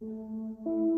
Música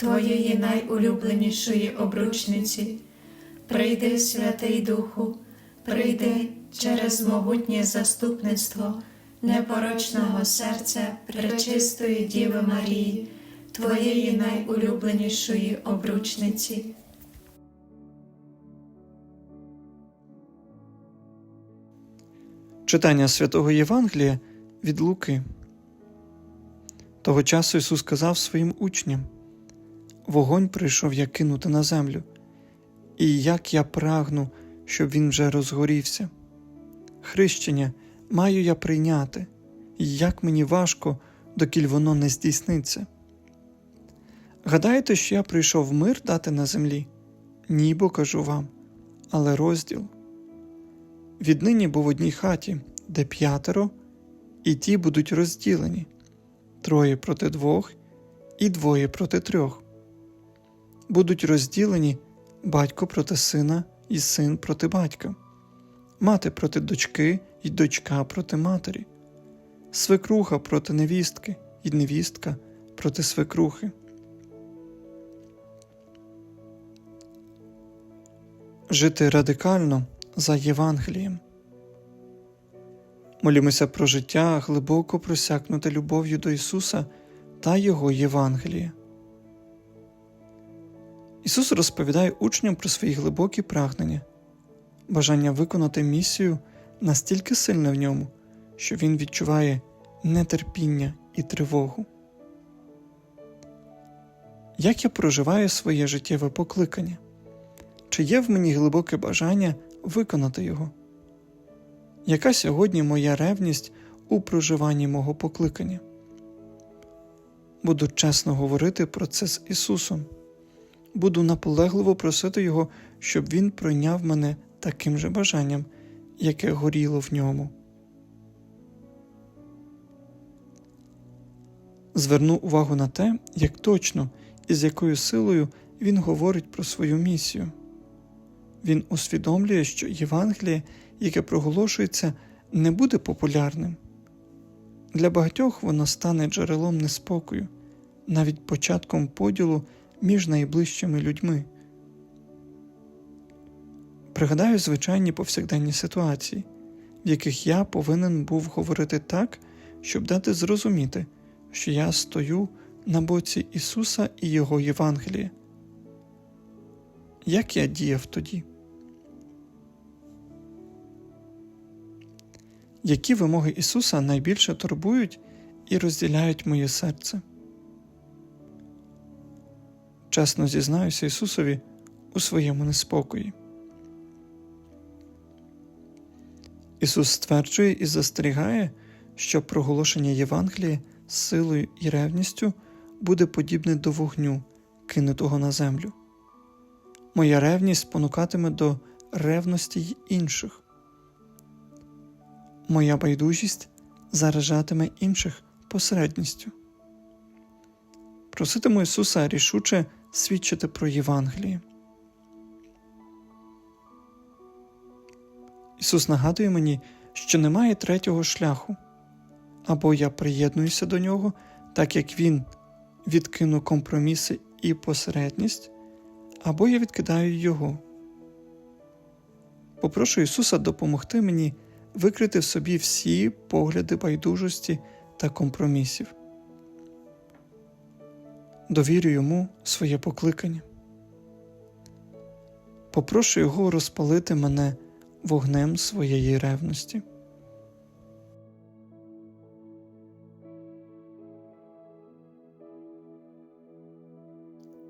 Твоєї найулюбленішої обручниці. Прийди, Святий Духу, прийди через могутнє заступництво непорочного серця Пречистої Діви Марії, Твоєї найулюбленішої обручниці. Читання святого Євангелія від Луки. Того часу Ісус сказав своїм учням: Вогонь прийшов я кинути на землю, і як я прагну, щоб він вже розгорівся. Хрещення маю я прийняти, і як мені важко, докіль воно не здійсниться. Гадаєте, що я прийшов мир дати на землі? Ні, кажу вам, але розділ. Віднині був в одній хаті, де п'ятеро, і ті будуть розділені троє проти двох і двоє проти трьох. Будуть розділені батько проти сина і син проти батька, мати проти дочки і дочка проти матері, свекруха проти невістки і невістка проти свекрухи. Жити радикально за Євангелієм. Молімося про життя, глибоко просякнуте любов'ю до Ісуса та Його Євангелія. Ісус розповідає учням про свої глибокі прагнення, бажання виконати місію настільки сильне в ньому, що Він відчуває нетерпіння і тривогу. Як я проживаю своє життєве покликання? Чи є в мені глибоке бажання виконати його? Яка сьогодні моя ревність у проживанні мого покликання? Буду чесно говорити про це з Ісусом, буду наполегливо просити Його, щоб Він пройняв мене таким же бажанням, яке горіло в ньому. Зверну увагу на те, як точно і з якою силою Він говорить про свою місію. Він усвідомлює, що Євангеліє, яке проголошується, не буде популярним. Для багатьох воно стане джерелом неспокою, навіть початком поділу між найближчими людьми. Пригадаю звичайні повсякденні ситуації, в яких я повинен був говорити так, щоб дати зрозуміти, що я стою на боці Ісуса і Його Євангелія. Як я діяв тоді? Які вимоги Ісуса найбільше турбують і розділяють моє серце? Чесно зізнаюся Ісусові у своєму неспокої. Ісус стверджує і застерігає, що проголошення Євангелія з силою і ревністю буде подібне до вогню, кинутого на землю. Моя ревність спонукатиме до ревності й інших. Моя байдужість заражатиме інших посередністю. Проситиму Ісуса рішуче свідчити про Євангеліє. Ісус нагадує мені, що немає третього шляху, або я приєднуюся до нього, так як він відкинув компроміси і посередність, або я відкидаю його. Попрошу Ісуса допомогти мені викрити в собі всі погляди байдужості та компромісів. Довірю йому своє покликання. Попрошу Його розпалити мене вогнем своєї ревності.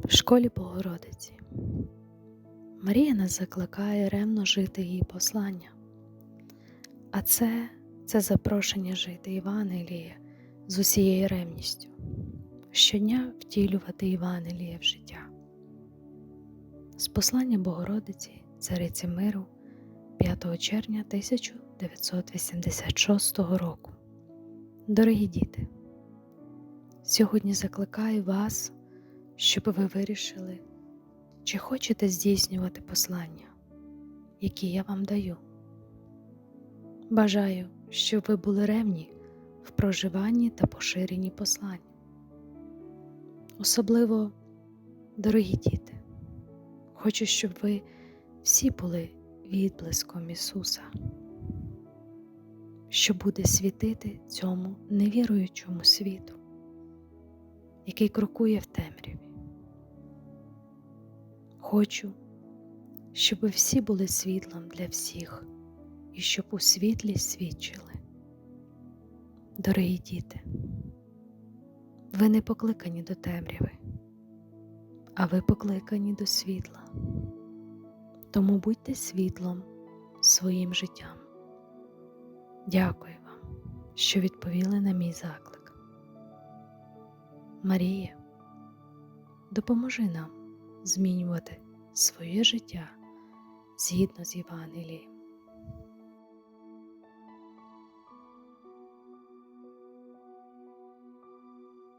В школі Богородиці Марія нас закликає ревно жити її послання. А це, це запрошення жити Євангеліє з усією ревністю, щодня втілювати Євангеліє в життя. З послання Богородиці, Цариці Миру 5 червня 1986 року. Дорогі діти, сьогодні закликаю вас щоб ви вирішили, чи хочете здійснювати послання, які я вам даю. Бажаю, щоб ви були ревні в проживанні та поширенні послань. Особливо, дорогі діти, хочу, щоб ви всі були відблиском Ісуса, що буде світити цьому невіруючому світу, який крокує в темряві. Хочу, щоб ви всі були світлом для всіх і щоб у світлі свідчили. Дорогі діти, ви не покликані до темряви, а ви покликані до світла. Тому будьте світлом своїм життям. Дякую вам, що відповіли на мій заклик. Марія, допоможи нам змінювати своє життя згідно з Євангелієм.